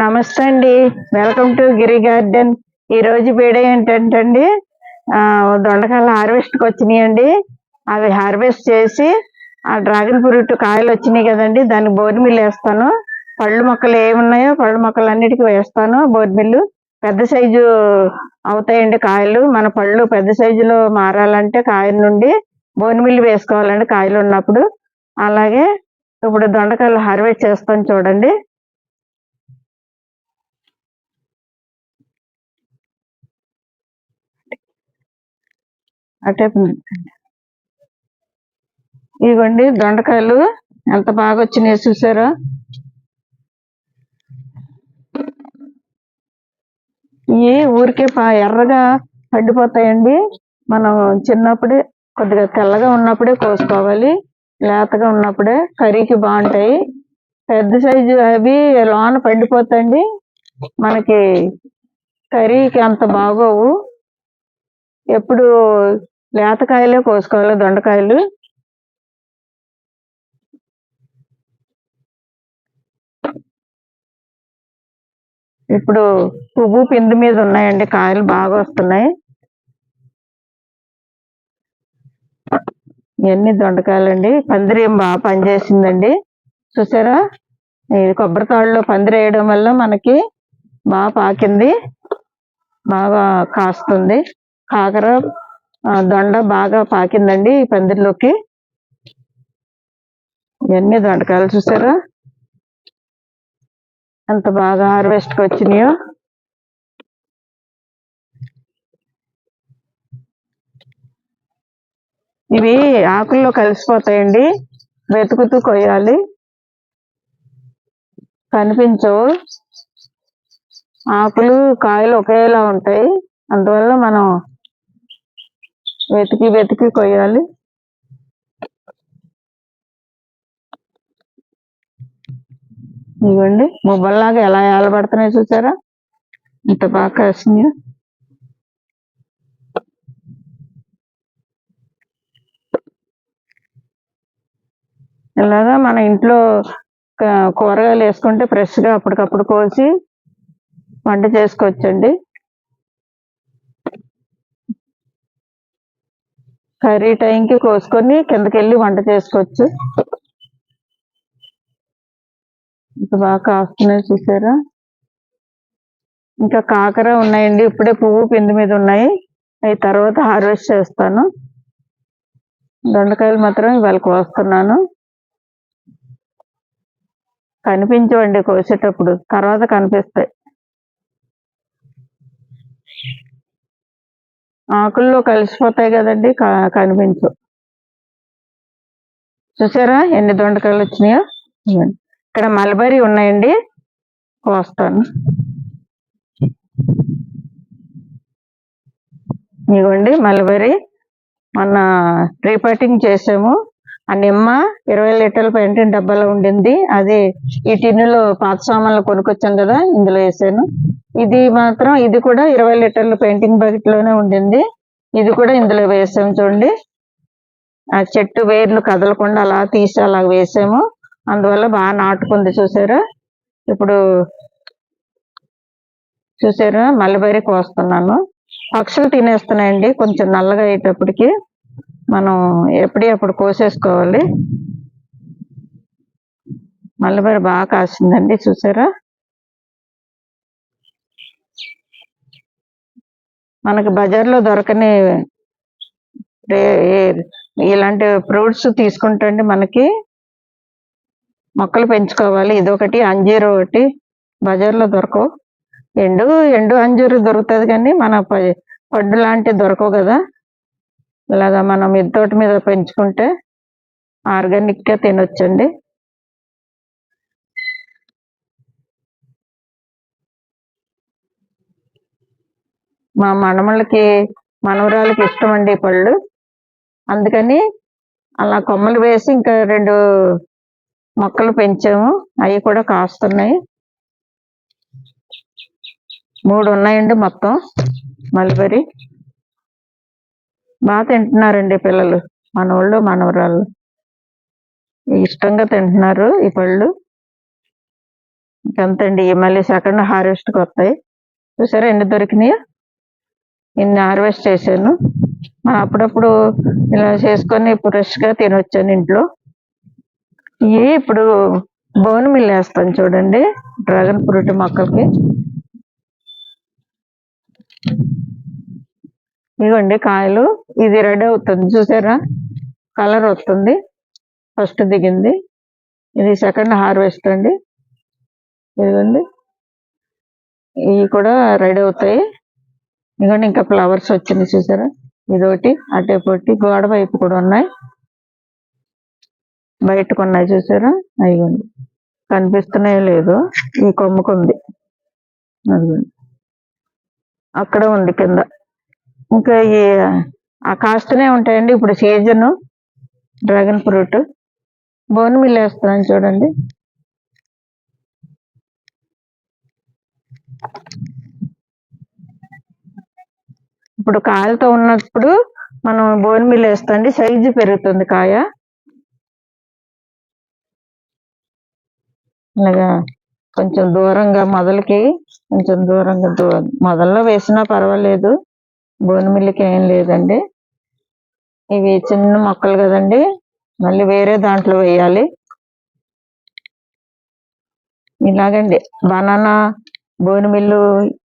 నమస్తే అండి. Welcome to Giri garden ఈ రోజు వీడియో ఏంటంటే అండి దొండకాయలు హార్వెస్ట్కి వచ్చినాయండి. అవి హార్వెస్ట్ చేసి ఆ డ్రాగన్ ఫ్రూట్ కాయలు వచ్చినాయి కదండి. దాన్ని బోర్ మిల్లు వేస్తాను. పళ్ళు మొక్కలు ఏమున్నాయో పళ్ళు మొక్కలు అన్నిటికీ వేస్తాను. బోర్ మిల్లు పెద్ద సైజు అవుతాయండి కాయలు. మన పళ్ళు పెద్ద సైజులో మారాలంటే కాయల నుండి బోన్ మిల్లు వేసుకోవాలండి కాయలు ఉన్నప్పుడు. అలాగే ఇప్పుడు దొండకాయలు హార్వెస్ట్ చేస్తాను చూడండి. అటే ఇదిగోండి దొండకాయలు. ఎంత బాగా వచ్చినాయో చూసారా? ఇవి ఊరికే పా- ఎర్రగా పడిపోతాయండి. మనం చిన్నప్పుడే కొద్దిగా తెల్లగా ఉన్నప్పుడే కోసుకోవాలి. లేతగా ఉన్నప్పుడే కర్రీకి బాగుంటాయి. పెద్ద సైజు అవి లోన పండిపోతాయండి. మనకి కర్రీకి అంత బాగోవు. ఎప్పుడు లేతకాయలే కోసుకోవాలి దొండకాయలు. ఇప్పుడు పువ్వు పిండి మీద ఉన్నాయండి కాయలు బాగా వస్తున్నాయి. ఇవన్నీ దొండకాయలండి. పందిరి ఏం బాగా పనిచేసిందండి. చూసారా? ఇది కొబ్బరి తాళ్ళలో పందిరి వేయడం వల్ల మనకి బాగా పాకింది బాగా కాస్తుంది. కాకర దొండ బాగా పాకిందండి ఈ పందిరిలోకి. ఇవన్నీ దొండకాయలు చూసారా? ఎంత బాగా హార్వెస్ట్కి వచ్చినాయో. ఇవి ఆకుల్లో కలిసిపోతాయండి. వెతుకుతూ కొయ్యాలి. కనిపించవు. ఆకులు కాయలు ఒకేలా ఉంటాయి. అందువల్ల మనం వెతికి వెతికి కొయ్యాలి. ఇవ్వండి. ముబ్బల్లాగా ఎలా ఏలబడుతున్నాయి చూసారా? ఇంత బాగా కష్టంగా ఇలాగా మన ఇంట్లో కూరగాయలు వేసుకుంటే ఫ్రెష్గా అప్పటికప్పుడు కోసి వంట చేసుకోవచ్చండి. కర్రీ టైంకి కోసుకొని కిందకి వెళ్ళి వంట చేసుకోవచ్చు. ఇంకా బాగా కాస్తున్నాయి చూసారా? ఇంకా కాకర ఉన్నాయండి. ఇప్పుడే పువ్వు పిండి మీద ఉన్నాయి. అవి తర్వాత హార్వెస్ట్ చేస్తాను. దొండకాయలు మాత్రం ఇవాళ కోస్తున్నాను. కనిపించవండి కోసేటప్పుడు. తర్వాత కనిపిస్తాయి. ఆకుల్లో కలిసిపోతాయి కదండి కనిపించు చూసారా ఎన్ని దొండకాయలు వచ్చినాయో? ఇక్కడ మల్బరీ ఉన్నాయండి కోస్తాను. ఇదిగోండి మల్బరీ. మొన్న రీపాటింగ్ చేసాము. ఆ నిమ్మ ఇరవై లీటర్ల పెయింటింగ్ డబ్బాలో ఉండింది. అది ఈ టిన్నులో పాత సామాన్లు కొనుక్కొచ్చాను కదా ఇందులో వేసాను. ఇది మాత్రం ఇది కూడా ఇరవై లీటర్ల పెయింటింగ్ బకెట్లోనే ఉండింది. ఇది కూడా ఇందులో వేసాము చూడండి. ఆ చెట్టు వేర్లు కదలకుండా అలా తీసి అలా వేసాము. అందువల్ల బాగా నాటుకుంది చూసారా? ఇప్పుడు చూసారా? మల్లబెర్రీ కోస్తున్నాను. పక్షులు తినేస్తున్నాయండి కొంచెం నల్లగా అయ్యేటప్పటికి. మనం ఎప్పుడే అప్పుడు కోసేసుకోవాలి. మల్లబరి బాగా కాసిందండి చూసారా? మనకి బజార్లో దొరకని ఇలాంటి ఫ్రూట్స్ తీసుకుంటే మనకి. మొక్కలు పెంచుకోవాలి. ఇదొకటి అంజీరు ఒకటి బజార్లో దొరకవు. ఎండు ఎండు అంజీరు దొరుకుతుంది కానీ మన పండు పడ్డు లాంటివి దొరకవు కదా. ఇలాగా మనం ఇద్దోటి మీద పెంచుకుంటే ఆర్గానిక్గా తినొచ్చండి. మా మనమళ్ళకి మనవరాలకి ఇష్టం అండి పళ్ళు. అందుకని అలా కొమ్మలు వేసి ఇంకా రెండు మొక్కలు పెంచాము. అవి కూడా కాస్తున్నాయి. మూడు ఉన్నాయండి మొత్తం. మల్బరీ. బాగా తింటున్నారండి పిల్లలు. మనవాళ్ళు మనవరాళ్ళు. ఇష్టంగా తింటున్నారు ఈ పళ్ళు. ఇంకంతండి మళ్ళీ సెకండ్ హార్వెస్ట్కి వస్తాయి. చూసారా ఎన్ని దొరికినాయో? ఇన్ని హార్వెస్ట్ చేశాను. మనం అప్పుడప్పుడు ఇలా చేసుకొని ఫ్రెష్గా తినొచ్చాను ఇంట్లో. ఇవి ఇప్పుడు బోన్ మిల్ వేస్తాను చూడండి. డ్రాగన్ ఫ్రూట్ మొక్కలకి. ఇదిగోండి కాయలు. ఇది రెడీ అవుతుంది చూసారా? కలర్ వస్తుంది. ఫస్ట్ దిగింది. ఇది సెకండ్ హార్వెస్ట్ అండి. ఇదిగోండి. ఇవి కూడా రెడీ అవుతాయి. ఇదిగోండి ఇంకా ఫ్లవర్స్ వచ్చింది చూసారా? ఇదొకటి అటే గోడ వైపు కూడా ఉన్నాయి. బయటకు ఉన్నాయి చూసారా? అయ్యండి కనిపిస్తున్నాయో లేదు ఈ కొమ్ముకుంది. అదిగోండి. అక్కడ ఉంది కింద. ఇంకా ఈ ఆ కాస్తూనే ఉంటాయండి ఇప్పుడు season. Dragon fruit. Bone meal వేస్తున్నాను చూడండి. ఇప్పుడు కాయలతో ఉన్నప్పుడు మనం బోన్ మిల్ వేస్తుంది సైజు పెరుగుతుంది కాయ. ఇలాగా కొంచెం దూరంగా మొదలకి కొంచెం దూరంగా దూ మొదల్లో వేసినా పర్వాలేదు. బోన్ మిల్లికి ఏం లేదండి. ఇవి చిన్న మొక్కలు కదండి. మళ్ళీ వేరే దాంట్లో వేయాలి. ఇలాగండి. బనానా బోని మిల్లు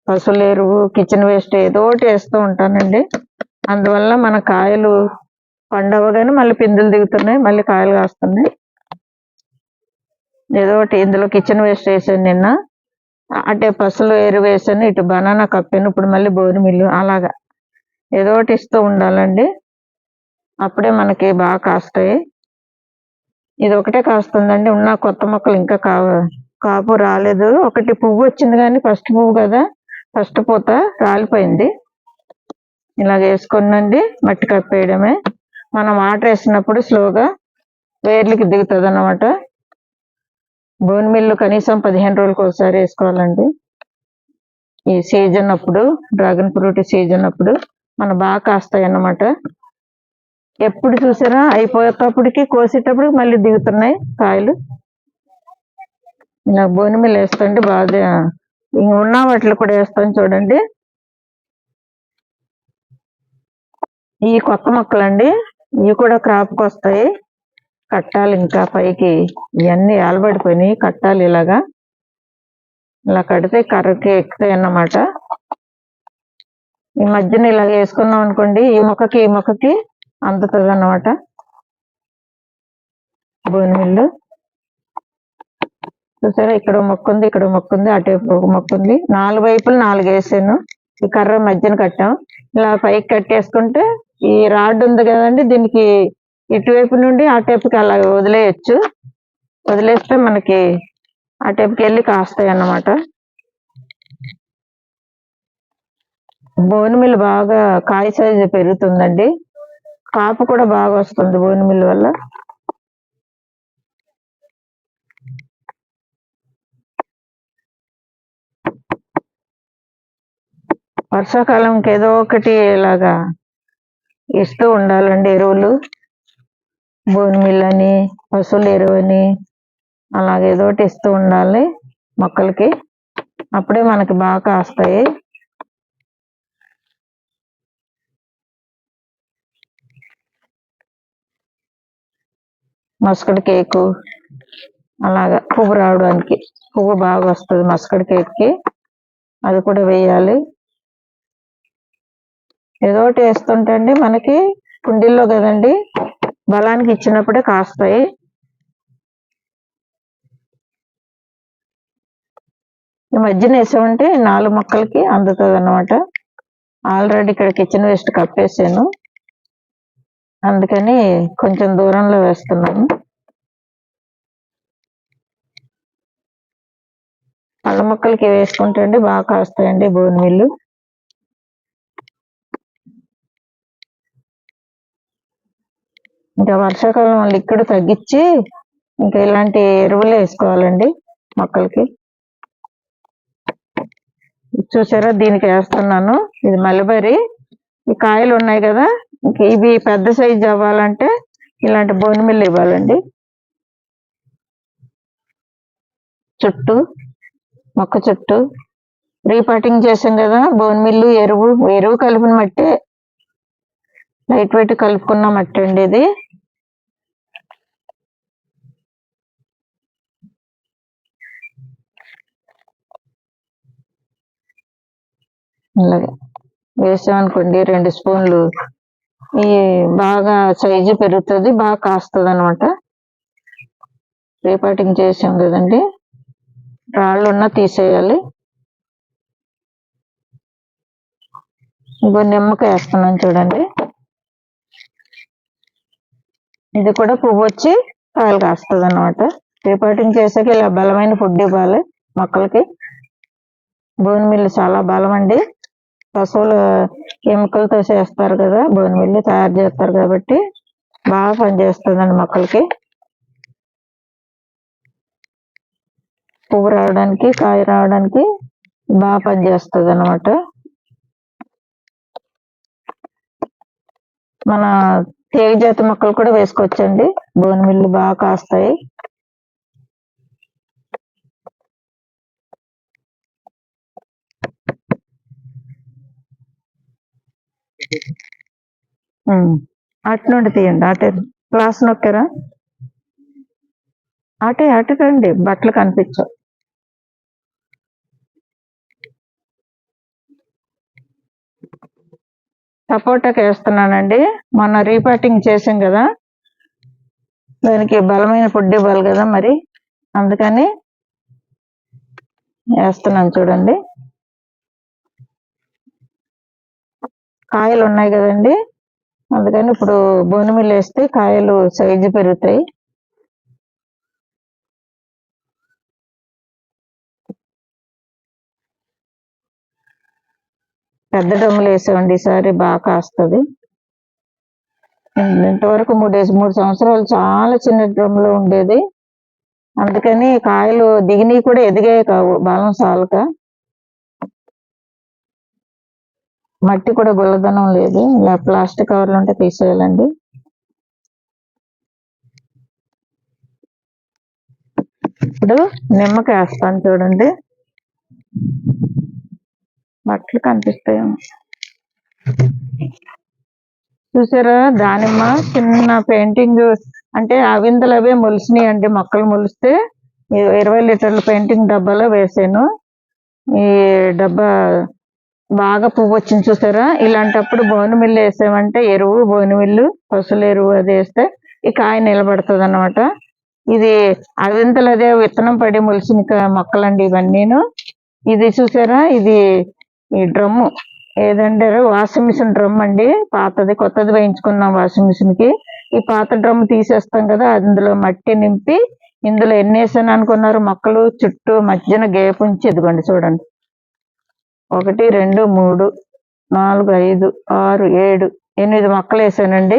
పశువుల ఎరువు కిచెన్ వేస్ట్ ఏదో ఒకటి వేస్తూ ఉంటానండి. అందువల్ల మన కాయలు పండవగానే మళ్ళీ పిందులు దిగుతున్నాయి. మళ్ళీ కాయలు కాస్తున్నాయి. ఏదో ఒకటి ఇందులో కిచెన్ వేస్ట్ వేసాను నిన్న. అంటే పసులు ఎరువు వేసాను. ఇటు బనానా కప్పాను. ఇప్పుడు మళ్ళీ బోరు మిల్లు అలాగా. ఏదో ఒకటి ఇస్తూ ఉండాలండి. అప్పుడే మనకి బాగా కాస్తాయి. ఇది ఒకటే కాస్తుందండి. ఉన్న కొత్త మొక్కలు ఇంకా కా కాపు రాలేదు. ఒకటి పువ్వు వచ్చింది కానీ ఫస్ట్ పువ్వు కదా. ఫస్ట్ పూత రాలిపోయింది. ఇలాగ వేసుకునండి మట్టి కప్పేయడమే. మనం వాటర్ వేసినప్పుడు స్లోగా వేర్లకి దిగుతుంది అన్నమాట బోన్ మిల్లు కనీసం పదిహేను రోజులకు ఒకసారి వేసుకోవాలండి. ఈ సీజన్ అప్పుడు డ్రాగన్ ఫ్రూట్ సీజన్ అప్పుడు. మన బాగా కాస్తాయి అన్నమాట. ఎప్పుడు చూసారా అయిపోయేటప్పటికి కోసేటప్పుడు మళ్ళీ దిగుతున్నాయి కాయలు. ఇలా బోని మీద వేస్తుంటే బాగా ఇంక ఉన్న వాటిలో కూడా వేస్తాను చూడండి. ఈ కొత్త మొక్కలండి. ఇవి కూడా క్రాప్కి వస్తాయి. కట్టాలి ఇంకా పైకి. ఇవన్నీ ఏలబడిపోయినాయి కట్టాలి ఇలాగా. ఇలా కడితే కర్రకి ఎక్కుతాయి అన్నమాట. ఈ మధ్యన ఇలా వేసుకున్నాం అనుకోండి ఈ మొక్కకి ఈ మొక్కకి అందుతుంది అన్నమాట బోనిమిల్లు చూసారా? ఇక్కడ మొక్క ఉంది ఇక్కడ మొక్క ఉంది ఒక మొక్క ఉంది. నాలుగు వైపులు నాలుగు వేసాను. ఈ కర్ర మధ్యన కట్టాం. ఇలా పైకి కట్టేసుకుంటే ఈ రాడ్ ఉంది కదండి దీనికి ఇటువైపు నుండి అటువైపుకి అలా వదిలేయచ్చు. వదిలేస్తే మనకి అటువైపుకి వెళ్ళి కాస్తాయి అన్నమాట బోనుమిల్ బాగా కాయ సైజు పెరుగుతుందండి. కాపు కూడా బాగా వస్తుంది బోనుమిల్ వల్ల. వర్షాకాలంకి ఏదో ఒకటి ఇలాగా ఇస్తూ ఉండాలండి ఎరువులు. బోనుమిల్ అని పశువుల ఎరువు అని అలాగే ఏదో ఒకటి ఇస్తూ ఉండాలి మొక్కలకి. అప్పుడే మనకి బాగా కాస్తాయి. Mustard cake. అలాగా పువ్వు రావడానికి. పువ్వు బాగా వస్తుంది మస్కడ్ కేక్కి. అది కూడా వేయాలి. ఏదో ఒకటి వేస్తుంటే అండి మనకి కుండీల్లో కదండి బలానికి ఇచ్చినప్పుడే కాస్తాయి. ఈ మధ్యన వేసామంటే నాలుగు మొక్కలకి అందుతుంది అన్నమాట ఆల్రెడీ ఇక్కడ కిచెన్ వేస్ట్ కప్పేసాను. అందుకని కొంచెం దూరంలో వేస్తున్నాను. పళ్ళ మొక్కలకి వేసుకుంటే అండి బాగా కాస్తాయండి బోన్ మిల్లు ఇంకా వర్షాకాలం ఇక్కడ తగ్గించి ఇంకా ఇలాంటి ఎరువులు వేసుకోవాలండి మొక్కలకి. చూసారా? దీనికి వేస్తున్నాను. ఇది మలబరి ఈ కాయలు ఉన్నాయి కదా? ఇంకా ఇవి పెద్ద సైజ్ అవ్వాలంటే ఇలాంటి బోన్ మిల్ ఇవ్వాలండి. చుట్టూ మొక్క చుట్టూ. రీపాటింగ్ చేసాం కదా బోన్ మిల్లు ఎరువు ఎరువు కలిపిన మట్టే. లైట్ వెయిట్ కలుపుకున్న మట్టి అండి ఇది. అలాగే వేసామనుకోండి రెండు స్పూన్లు ఈ బాగా సైజు పెరుగుతుంది బాగా కాస్తుంది అనమాట రీపాటింగ్ చేసాం కదండి. రాళ్ళు ఉన్నా తీసేయాలి. ఇంకో నిమ్మకాయ వేస్తున్నాను చూడండి. ఇది కూడా పువ్వు వచ్చి కాయలు కాస్తుంది అనమాట రీపాటింగ్ చేసాక ఇలా బలమైన ఫుడ్ ఇవ్వాలి మొక్కలకి. బోన్ మిల్లు చాలా బలం అండి. పశువులు కెమికల్తో చేస్తారు కదా బోన్ మిల్లు తయారు చేస్తారు కాబట్టి బాగా పనిచేస్తుందండి మొక్కలకి. పువ్వు రావడానికి కాయ రావడానికి బాగా పనిచేస్తుంది అనమాట మన తీగ జాతి మొక్కలు కూడా వేసుకోవచ్చండి. బోన్ మిల్లు బాగా కాస్తాయి. అటు నుండి తీయండి అటే క్లాస్ నొక్కారా? అటే అటు రండి బట్టలు కనిపించవు. సపోటాకి వేస్తున్నానండి మొన్న రీపాటింగ్ చేసాం కదా. దానికి బలమైన ఫుడ్ ఇవ్వాలి కదా మరి అందుకని వేస్తున్నాను చూడండి. కాయలు ఉన్నాయి కదండి. అందుకని ఇప్పుడు బోని మిల్లు వేస్తే కాయలు సైజు పెరుగుతాయి. పెద్ద డ్రమ్ములు వేసామండి ఈసారి బాగా కాస్తుంది. ఇంతవరకు మూడు మూడు సంవత్సరాలు చాలా చిన్న డ్రమ్లో ఉండేది. అందుకని కాయలు దిగినవి కూడా ఎదిగాయి కావు బలం సాలక. మట్టి కూడా గుల్లదనం లేదు. ఇలా ప్లాస్టిక్ కవర్లు ఉంటే తీసేయాలండి. ఇప్పుడు నిమ్మకాయ వేస్తాను చూడండి. బట్టలు కనిపిస్తాయి. చూసారా దానిమ్మ చిన్న పెయింటింగ్ అంటే అవిందలు అవే మొలిసినాయి అండి మొక్కలు మొలిస్తే ఇరవై లీటర్ల పెయింటింగ్ డబ్బాలో వేసాను. ఈ డబ్బా బాగా పువ్వు వచ్చింది చూసారా? ఇలాంటప్పుడు బోను మిల్లు వేసామంటే ఎరువు బోను మిల్లు పశువుల ఎరువు అది వేస్తే ఈ కాయ నిలబడుతుంది అనమాట ఇది అవింతలు అదే విత్తనం పడి మొలిసిన మొక్కలండి ఇవన్నీను. ఇది చూసారా? ఇది ఈ డ్రమ్ము. ఏదంటే వాషింగ్ మిషన్ డ్రమ్ అండి. పాతది కొత్తది వేయించుకున్నాం వాషింగ్ మిషన్కి ఈ పాత డ్రమ్ తీసేస్తాం కదా అందులో మట్టి నింపి ఇందులో ఎన్ని వేసాను అనుకున్నారు మొక్కలు చుట్టూ మధ్యన గేపు ఉంచి ఇదిగోండి చూడండి. ఒకటి రెండు మూడు నాలుగు ఐదు ఆరు ఏడు ఎనిమిది మొక్కలు వేసానండి.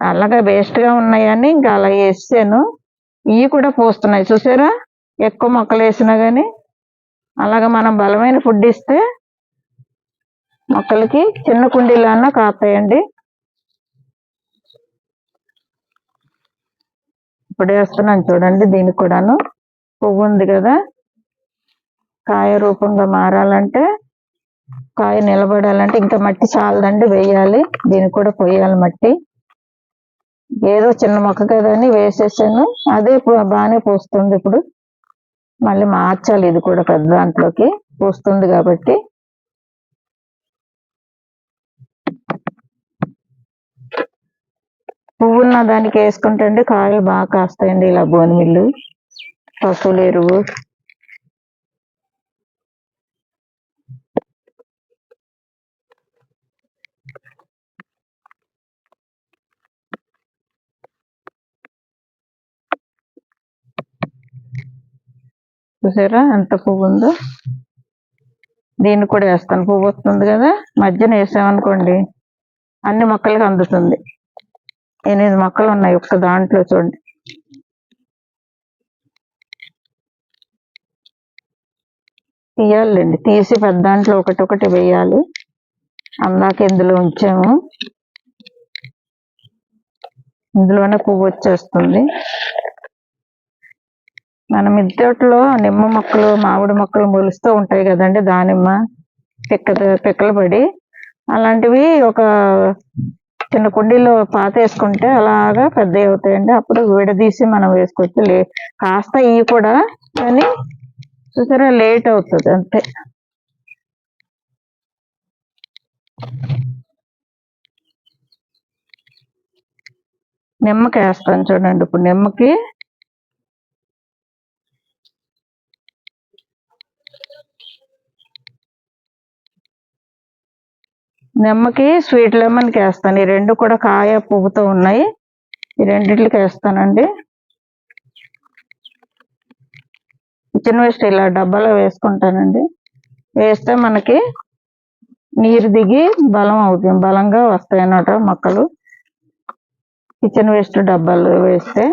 అలాగే వేస్ట్ ఉన్నాయని ఇంకా అలా వేసాను. ఇవి కూడా పూస్తున్నాయి. చూసారా? ఎక్కువ మొక్కలు వేసినా కానీ అలాగా మనం బలమైన ఫుడ్ ఇస్తే మొక్కలకి చిన్న కుండీలన్నా కాస్తాయండి. ఇప్పుడు వేస్తున్నాను చూడండి దీనికి కూడాను. పువ్వు ఉంది కదా? కాయ రూపంగా మారాలంటే కాయ నిలబడాలంటే ఇంకా మట్టి చాలదండి వేయాలి. దీనికి కూడా పోయాలి మట్టి. ఏదో చిన్న మొక్క కదా అని వేసేసాను. అదే పూ- బాగానే పూస్తుంది ఇప్పుడు. మళ్ళీ మార్చాలి ఇది కూడా పెద్ద దాంట్లోకి. పూస్తుంది కాబట్టి. పువ్వున్న దానికి వేసుకుంటే కాయలు బాగా కాస్తాయండి ఇలా బోనిమిల్లు. పశువులు పశువుల ఎరువు. చూసారా? ఎంత పువ్వు ఉందో. దీన్ని కూడా వేస్తాను. పువ్వు వస్తుంది కదా? మధ్యన వేసామనుకోండి అన్ని మొక్కలకి అందుతుంది. ఎనిమిది మొక్కలు ఉన్నాయి ఒక్క దాంట్లో చూడండి. తీయాలండి. తీసి పెద్ద దాంట్లో ఒకటి ఒకటి వేయాలి. అందాక ఇందులో ఉంచాము. ఇందులోనే పువ్వు వచ్చేస్తుంది. మన మిద్దె నిమ్మ మొక్కలు మామిడి మొక్కలు మొలుస్తూ ఉంటాయి కదండి దానిమ్మ పిక్క పిక్కలు పడి. అలాంటివి ఒక చిన్న కుండీలో పాత వేసుకుంటే అలాగా పెద్ద అవుతాయండి. అప్పుడు విడదీసి మనం వేసుకోవచ్చు లే కాస్త ఇవి కూడా కానీ చూసారా లేట్ అవుతుంది అంతే. నిమ్మకి వేస్తాను చూడండి ఇప్పుడు నిమ్మకి నిమ్మకి స్వీట్ లెమన్కి వేస్తాను ఈ రెండు కూడా కాయ పువ్వుతో ఉన్నాయి. ఈ రెండింటికి వేస్తానండి. కిచెన్ వేస్ట్ ఇలా డబ్బాలో వేసుకుంటానండి. వేస్తే మనకి నీరు దిగి బలం అవుతుంది. బలంగా వస్తాయి అన్నమాట మొక్కలు కిచెన్ వేస్ట్ డబ్బాలు వేస్తే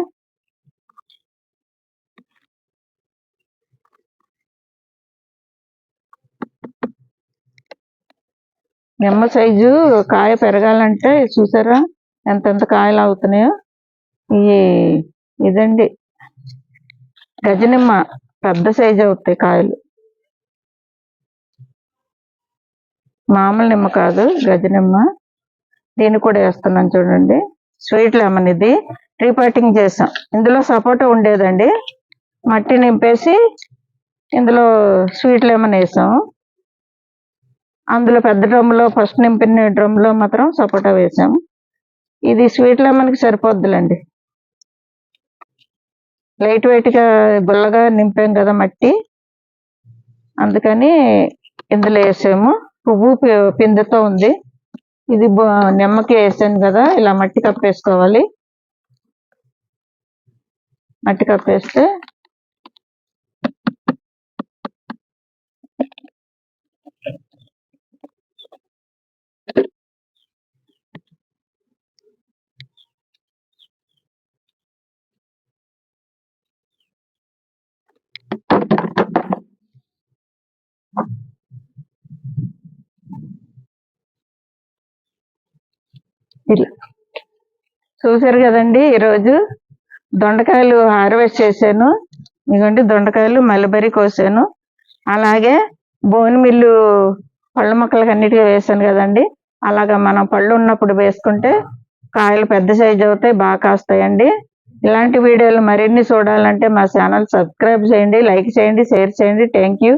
నిమ్మ సైజు కాయ పెరగాలంటే చూసారా? ఎంతెంత కాయలు అవుతున్నాయో ఈ ఇదండి. గజనిమ్మ పెద్ద సైజు అవుతాయి కాయలు. మామూలు నిమ్మ కాదు గజనిమ్మ దీన్ని కూడా వేస్తున్నాను చూడండి. స్వీట్ లెమన్ ఇది. రీపాటింగ్ చేసాం. ఇందులో సపోటా ఉండేదండి. మట్టి నింపేసి ఇందులో స్వీట్ లెమన్ వేసాం. అందులో పెద్ద డ్రమ్లో ఫస్ట్ నింపిన డ్రమ్లో మాత్రం సపోటా వేసాము. ఇది స్వీట్ లెమన్కి సరిపోద్దులండి. లైట్ వెయిట్గా బుల్లగా నింపాం కదా మట్టి. అందుకని ఇందులో వేసాము. పువ్వు పిందెతో ఉంది. ఇది బ- నిమ్మకి వేసాను కదా ఇలా మట్టి కప్పేసుకోవాలి. మట్టి కప్పేస్తే ఇలా చూసారు కదండి ఈరోజు దొండకాయలు హార్వెస్ట్ చేశాను. ఇదిగోండి దొండకాయలు మల్లబరి కోసాను. అలాగే బోన్ మిల్లు పళ్ళ మొక్కలకి అన్నిటికీ వేసాను కదండి. అలాగా మనం పళ్ళు ఉన్నప్పుడు వేసుకుంటే కాయలు పెద్ద సైజు అవుతాయి బాగా కాస్తాయండి. ఇలాంటి వీడియోలు మరిన్ని చూడాలంటే మా ఛానల్ సబ్స్క్రైబ్ చేయండి లైక్ చేయండి షేర్ చేయండి. Thank you